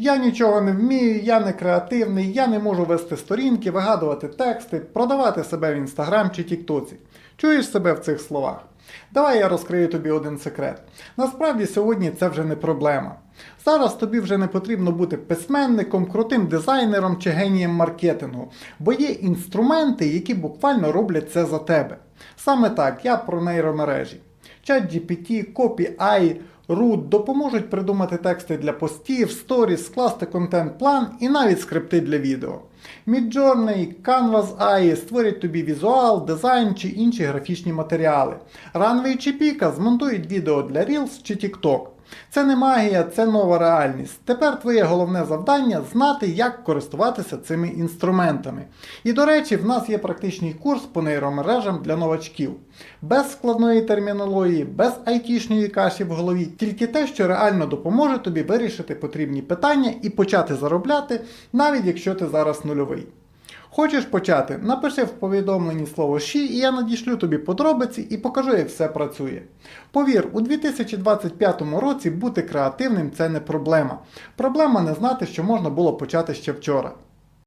Я нічого не вмію, я не креативний, я не можу вести сторінки, вигадувати тексти, продавати себе в інстаграм чи тіктоці. Чуєш себе в цих словах? Давай я розкрию тобі один секрет. Насправді сьогодні це вже не проблема. Зараз тобі вже не потрібно бути письменником, крутим дизайнером чи генієм маркетингу, бо є інструменти, які буквально роблять це за тебе. Саме так, я про нейромережі. ChatGPT, CopyAI, Root допоможуть придумати тексти для постів, сторіс, скласти контент-план і навіть скрипти для відео. Midjourney, Canvas AI створять тобі візуал, дизайн чи інші графічні матеріали. Runway чи Pika змонтують відео для Reels чи TikTok. Це не магія, це нова реальність. Тепер твоє головне завдання знати, як користуватися цими інструментами. І до речі, в нас є практичний курс по нейромережам для новачків. Без складної термінології, без айтішної каші в голові, тільки те, що реально допоможе тобі вирішити потрібні питання і почати заробляти, навіть якщо ти зараз нульовий. Хочеш почати? Напиши в повідомленні слово «Ші» і я надішлю тобі подробиці і покажу, як все працює. Повір, у 2025 році бути креативним це не проблема. Проблема не знати, що можна було почати ще вчора.